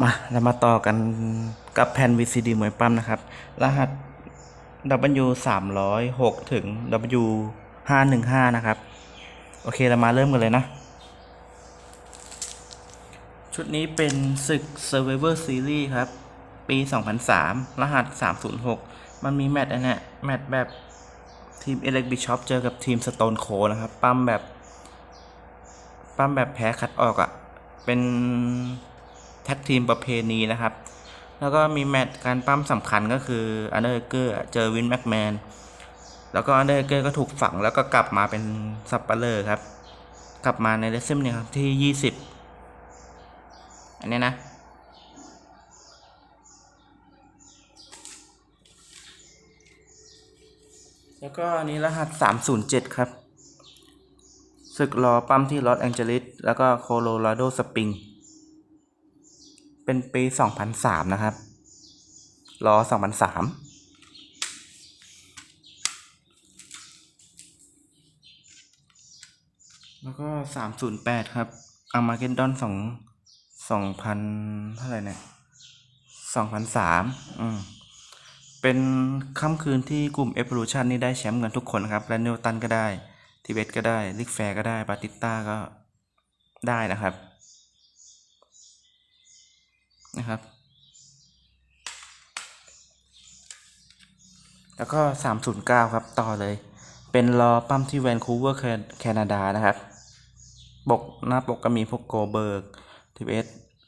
มาเรามาต่อกันกับแผ่น VCD หมวยปั้มนะครับ รหัส W 3 0 6ถึง W 5 1 5นะครับ โอเคเรามาเริ่มกันเลยนะ ชุดนี้เป็นศึก Survivor Series ครับ ปี 2003 รหัส 306 มันมีแมตช์อันนี้แมตช์แบบทีม Elect Bishop เจอกับทีม Stone Cold นะครับ ปั้มแบบ ปั้มแบบแพ้คัดออกอะ่ะ เป็น แท็กทีมประเพณีนะครับ แล้วก็มีแมตช์การปั้มสำคัญก็คืออันเดอร์เกอร์เจอวินแม็กแมนแล้วก็อันเดอร์เกอร์ก็ถูกฝังแล้วก็กลับมาเป็นซับเปอร์เลอร์ครับ กลับมาในเลสซิมเนี่ยครับที่ 20 อันนี้นะแล้วก็อันนี้รหัส 307 ครับศึกรอปั๊มที่ลอสแองเจลิสแล้วก็โคโลราโดสปริง เป็นปี 2003 นะครับ รอ 2003แล้วก็308ครับอามาเกนดอนสองสองพันเท่าไหร่เนี่ยสองพันสามอืม เป็นค่ำคืนที่กลุ่ม Evolution นี่ได้แชมป์กันทุกคนครับ และนิวตันก็ได้ ทิเบตก็ได้ ลิกแฟร์ก็ได้ บาติสต้าก็ได้นะครับ นะครับ แล้วก็ 309 ครับ ต่อเลย เป็นรอปั้มที่แวนคูเวอร์แคนาดานะครับปกหน้าปกก็มีพวกโกเบิร์กทีเอส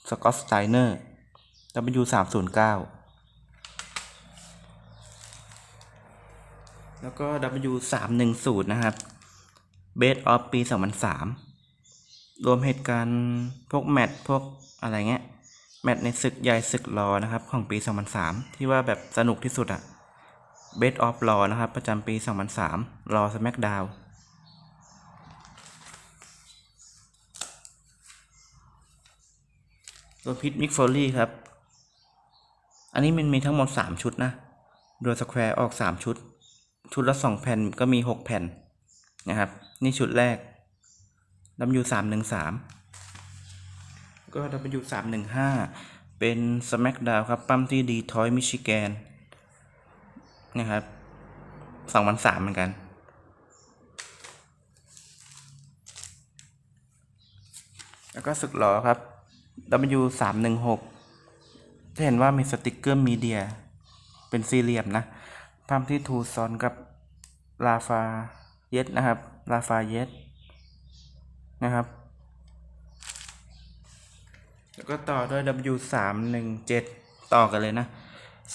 สกอตสไตเนอร์ W 3 0 9 แล้วก็ W 3 1 0นะครับ Best of ปี 2003 รวมเหตุการณ์พวกแมตช์พวกอะไรเงี้ย แมตช์ในศึกใหญ่ศึกรอนะครับ ของปี 2003 ที่ว่าแบบสนุกที่สุดอะ Best of รอนะครับ ประจำปี 2003รอ SmackDown ตัวพิษมิกโฟลี่ครับ อันนี้มันมีทั้งหมด 3 ชุดนะโดยสแควร์ออก 3 ชุด ชุดละ 2 แผ่นก็มี 6 แผ่นนะครับ นี่ชุดแรก W 3 1 3 ก็ W 3 1 5 เป็น SmackDown ครับ ปั้มที่ดีทอยมิชิแกนนะครับ2003เหมือนกัน แล้วก็สึกหลอครับ W 3 1 6 จะเห็นว่ามีสติกเกอร์มีเดีย เป็นสี่เหลี่ยมนะภาพที่ทูซอนกับลาฟาเยสนะครับ ลาฟาเยสนะครับ แล้วก็ต่อด้วย W 3 1 7 ต่อกันเลยนะ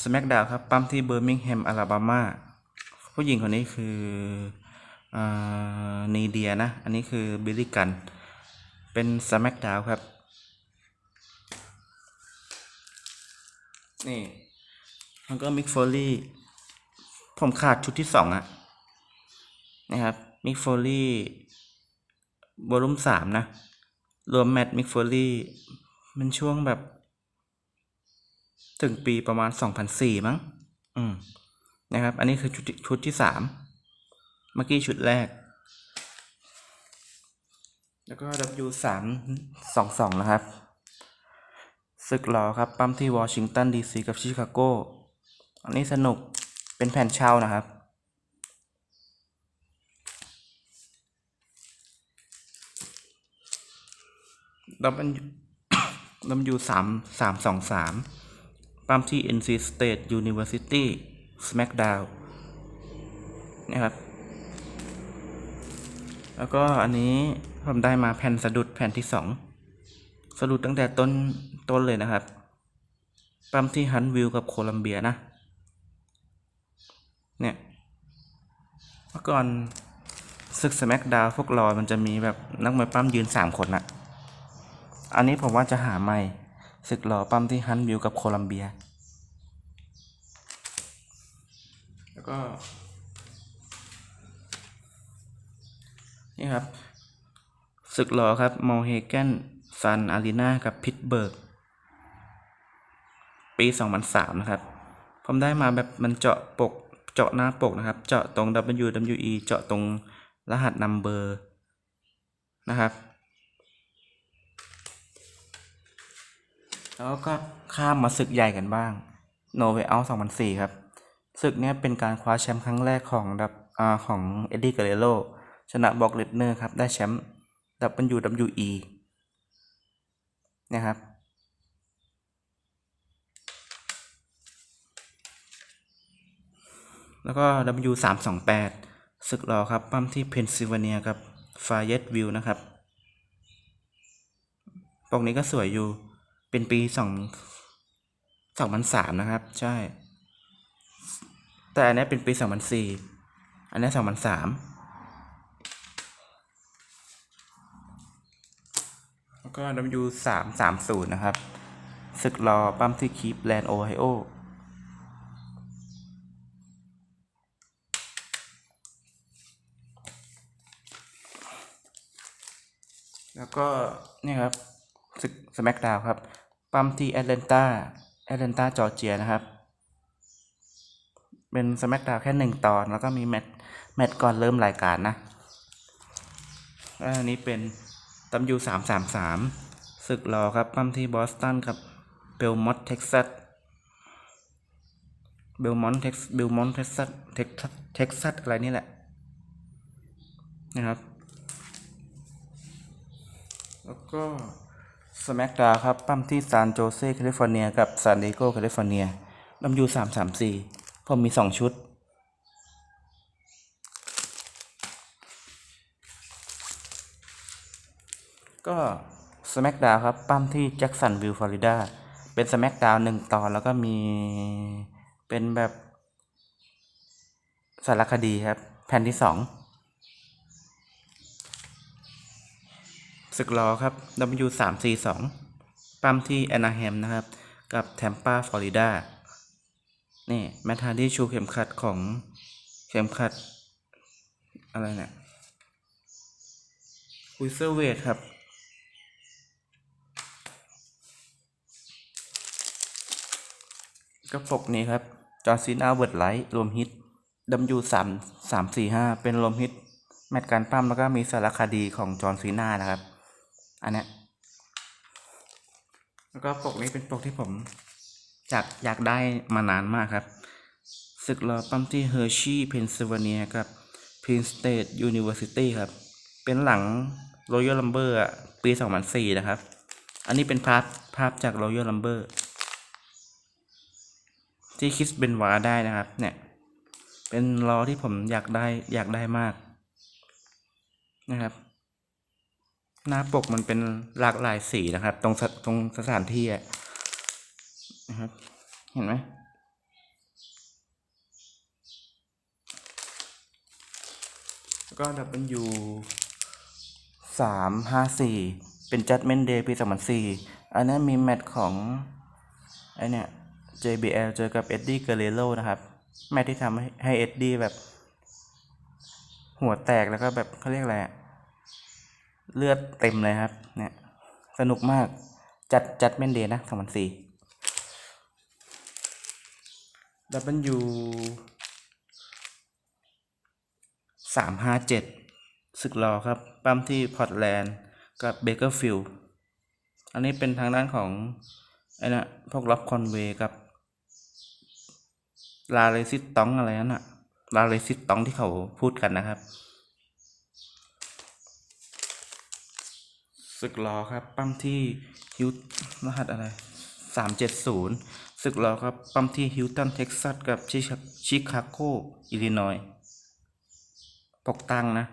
SmackDown ครับ ปั๊มที่เบอร์มิงแฮมอลาบามาผู้หญิงคนนี้คือนีเดียนะ อันนี้คือบิลลี่กัน เป็น SmackDown ครับ นี่แล้วก็มิกโฟลี่ผมขาดชุดที่สองอะนะครับมิกโฟลี่วอลุ่มสามนะ รวมแมตต์มิกโฟลี่ มันช่วงแบบ ถึงปีประมาณสองพันสี่มั้ง อืม นะครับ อันนี้คือชุดชุดที่สามเมื่อกี้ชุดแรก แล้วก็ W สามสองสองนะครับ ศึกหลอครับ ปั๊มที่วอชิงตันดีซีกับชิคาโก อันนี้สนุก เป็นแผ่นเช่านะครับ W W สาม สามสองสามปั๊มที่ NC State University Smackdown นะครับ แล้วก็อันนี้ผมได้มาแผ่นสะดุดแผ่นที่สองสรุปตั้งแต่ต้นต้นเลยนะครับ ปั๊มที่ฮันวิวกับโคลัมเบียนะ เนี่ย เมื่อก่อนศึกสแมกดาวพวกรอยมันจะมีแบบนักมวยปั้มยืนสามคนอะ อันนี้ผมว่าจะหาใหม่ศึกรอปั้มที่ฮันวิวกับโคลัมเบีย แล้วก็ นี่ครับศึกหล่อครับมอเฮแกนซันอารีนากับพิตเบิร์ก ปี 2003 นะครับ ผมได้มาแบบมันเจาะปก เจาะหน้าปกนะครับ เจาะตรง WWE เจาะตรงรหัสนัมเบอร์นะครับ แล้วก็ข้ามมาศึกใหญ่กันบ้างโนเวล2004 ครับ ศึกเนี้ยเป็นการคว้าแชมป์ครั้งแรกของดับอ่าของเอ็ดดี้กเรโลชนะบอกเลดเนอร์ครับ ได้แชมป์ WWE นะครับ แล้วก็ W 3 2 8ศึกรอครับ ปั้มที่เพนซิลเวเนียกับฟาเยตวิลนะครับ ปกนี้ก็สวยอยู่ เป็นปีสองสองพันสามนะครับ ใช่ แต่อันนี้เป็นปีสองพันสี่อันนี้สองพันสามแล้วก็ W สามสามศูนย์นะครับศึกรอปั้มที่คีปแลนด์โอไฮโอแล้วก็นี่ครับ ศึกสมักดาวครับ ปั๊มที่แอตแลนตาแอตแลนตาจอร์เจียนะครับ เป็นสแมกดาวแค่หนึ่งตอน แล้วก็มีแมตช์แมตช์ก่อนเริ่มรายการนะอันนี้เป็นตัมยูสามสามสามศึกรอครับ ปั๊มที่บอสตันกับเบลมอตเท็กซัสเบลมอนต์เท็กเบลมอนต์เท็กซัสเท็กซัสเท็กซัสอะไรนี่แหละนะครับ แล้วก็ สมักดาวครับ ปั้มที่ซานโจเซ่แคลิฟอร์เนีย กับซานดิเอโกแคลิฟอร์เนียลำยูสามสามสี่ผมมีสองชุด ก็สมักดาวครับ ปั้มที่แจ็คสันวิลฟลอริดาเป็นสมักดาวหนึ่งตอนแล้วก็มีเป็นแบบสารคดีครับ แผ่นที่สอง ศึกล้อครับ W 3 4 2 ปั๊มที่แอนาแฮมนะครับ กับแทมปาฟลอริดานี่แมทาที่ชูเข็มขัดของเข็มขัด อะไรเนี่ยคุยเซอร์เวทครับกระปกนี้ครับ จอร์ซีนาเวิร์ดไลท์รวมฮิต W 3 3 4 5เป็นรวมฮิต แมตช์การปั้มแล้วก็มีสารคดีของจอร์ซีนานะครับ อันเนี้ยแล้วก็ปกนี้เป็นปกที่ผมอยากอยากได้มานานมากครับ ศึกรอปั้มที่เฮอร์ชีเพนซิลเวเนียกับพินสเต e ยูนิเวอร์ซิตี้ครับ เป็นหลัง Royal Rumble อะปี 2004 นะครับ อันนี้เป็นภาพภาพจาก Royal Rumble ที่คิสเบนวาได้นะครับ เนี่ย เป็นล้อที่ผมอยากได้อยากได้มากนะครับ หน้าปกมันเป็นหลากหลายสีนะครับ ตรงสตรงสถานที่อะนะครับ เห็นไหมแล้วก็ W สามห้าสี่เป็น Judgment Day ปีสองพันสี่อันนั้นมีแมตช์ของไอเนี่ย JBL เจอกับ Eddie Guerrero นะครับ แมตช์ที่ทำให้ให้ Eddie แบบ หัวแตกแล้วก็แบบเขาเรียกอะไรอะ เลือดเต็มเลยครับ เนี่ย สนุกมาก จัดจัดเมนเดย์นะสองพันสี่ดับเบิลยูสามห้าเจ็ดศึกรอครับ ปั๊มที่พอร์ตแลนด์กับเบเกอร์ฟิลด์อันนี้เป็นทางด้านของไอ้นะพวกล็อบคอนเวย์กับ ลาเรซิตตองอะไรนั่นอะลาเรซิตตองที่เขาพูดกันนะครับ ศึกรอครับ ปั๊มที่ฮิวรหัสอะไรสามเจ็ดศูนย์ศึกรอครับ ปั๊มที่ฮิวตันเท็กซัสกับชิคาชิคาโกอิลลินอยปกตังนะ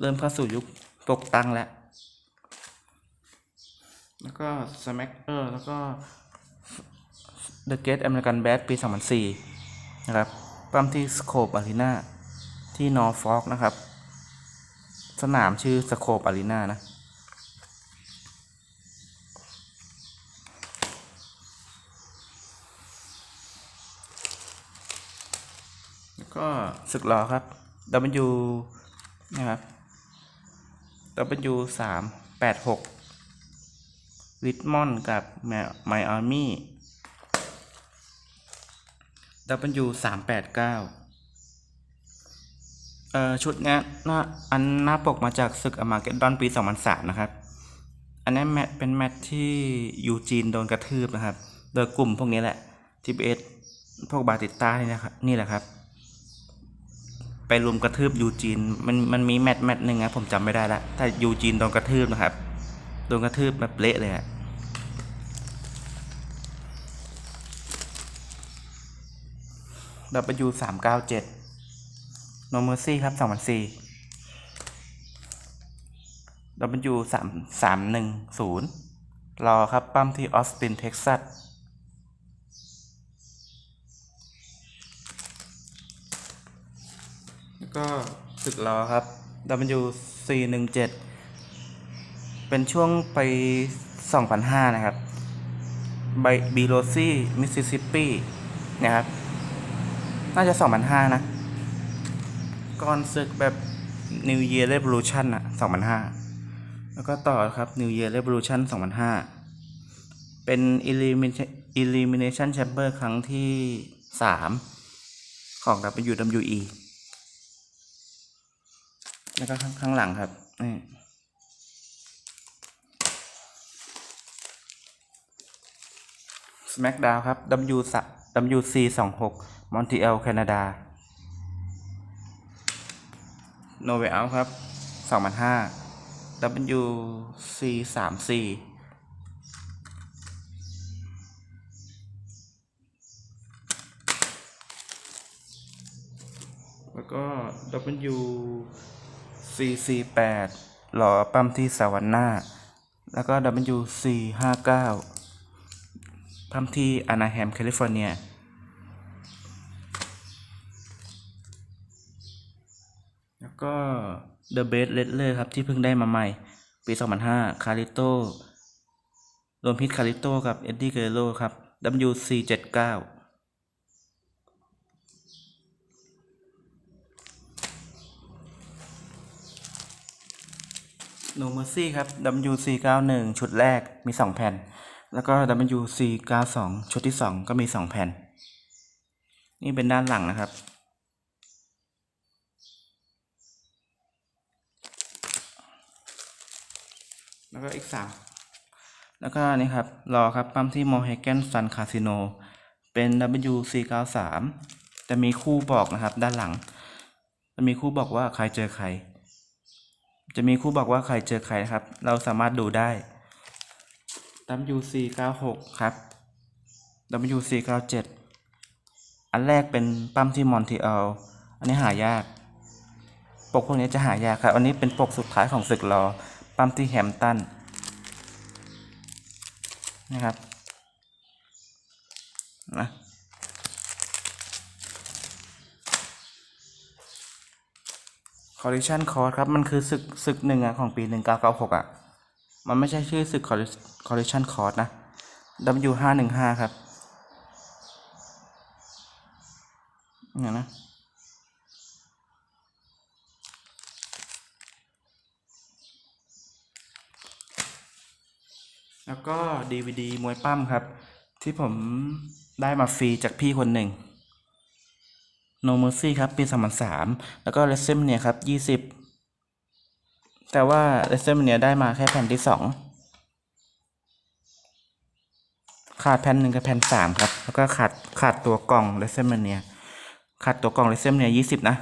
เริ่มเข้าสู่ยุคปกตังแล้ว แล้วก็สมักเออร์แล้วก็ The Great American Bash ปี 2004 นะครับ ปั๊มที่ Scope Arena ที่ Norfolk นะครับ สนามชื่อ Scope Arena นะว ศึกรอครับ W นะครับ W สามแปดหกริดมอนกับไมอามี่ W สามแปดเก้าเอ่อชุดนี้หน้าอันหน้าปกมาจากศึกอมาเกดดอนปีสองพันสามนะครับ อันนี้แมตเป็นแมตที่ยูจีนโดนกระทืบนะครับ โดยกลุ่มพวกนี้แหละทีเอสพวกบาติต้านี่นะครับนี่แหละครับ รุมกระทืบยูจีนมันมันมีแมตช์แมตช์หนึ่งนะผมจำไม่ได้ละแต่ยูจีนโดนกระทืบนะครับโดนกระทืบแบบเละเลยอะ W สามเก้าเจ็ดโนเมอร์ซี่ครับสองพันสี่ W สามสามหนึ่งศูนย์รอครับ ปั๊มที่ออสตินเท็กซัส แล้ว ก็ศึกรอครับ W สี่หนึ่งเป็นช่วงไปสองพันะครับไบบีโรซี่มิสซิสซิปปีนะครับ น่าจะ 2005 นะ ก่อนศึกแบบ New Year Revolution อะ2005 แล้วก็ต่อครับ New Year Revolution 2005 เป็น Elimination Chamber ครั้งที่ 3 ของ WWE แล้วก็ข้างางหลังครับนี่ SmackDown ครับ W ส WC 26 Montreal แคนาดา No Way Out ครับ 2005 WC 34แล้วก็ W 48 หล่อปั๊มที่สวรรค์หน้า แล้วก็ WC 59ทำที่อนาแฮมแคลิฟอร์เนียแล้วก็ The Best Wrestler ครับ ที่เพิ่งได้มาใหม่ ปี 2005 คาริโตรวมพิษคาริโตกับเอ็ดดี้เกเรโรครับ WC79 โนเมอร์ซี่ครับ WC91 ชุดแรกมี 2 แผ่น แล้วก็ WC92 ชุดที่ 2 ก็มี 2 แผ่น นี่เป็นด้านหลังนะครับ แล้วก็อีก 3 แล้วก็นี่ครับ รอครับปั๊มที่โมเฮเกนซันคาสิโนเป็น WC93 จะมีคู่บอกนะครับด้านหลัง จะมีคู่บอกว่าใครเจอใคร จะมีคู่บอกว่าใครเจอใครนะครับ เราสามารถดูได้ WC96 ครับ WC97 อันแรกเป็นปั๊มที่มอนทรีออลอันนี้หายาก ปกพวกนี้จะหายากครับ อันนี้เป็นปกสุดท้ายของศึกรอ ปั๊มที่แฮมตันนะครับนะ คอลลิชันคอร์สครับ มันคือศึกศึกหนึ่งอะของปี 1996อะมันไม่ใช่ชื่อศึกคอลลิชันคอร์สนะ W ห้าหนึ่งห้าครับเนี่ยนะแล้วก็ DVD มวยปั้มครับ ที่ผมได้มาฟรีจากพี่คนหนึ่ง No Mercy ครับ ปี 2003 แล้วก็ r e s e m a n i a ครับ 20 แต่ว่า r e s e m a n i a ได้มาแค่แผ่นที่ 2 ขาดแผ่นหนึ่งกับแผ่นสามครับ แล้วก็ขาดขาดตัวกล่อง r e s e m a n i a ขาดตัวกล่อง r e s e m a n i a 20 นะ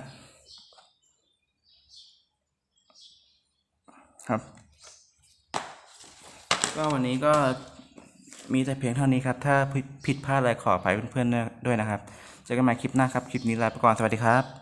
ครับ ก็วันนี้ก็มีแต่เพียงเท่านี้ครับ ถ้าผิดผิดพลาดอะไรขออภัยเพื่อนๆด้วยนะครับ เจอกันใหม่คลิปหน้าครับ คลิปนี้ลาไปก่อน สวัสดีครับ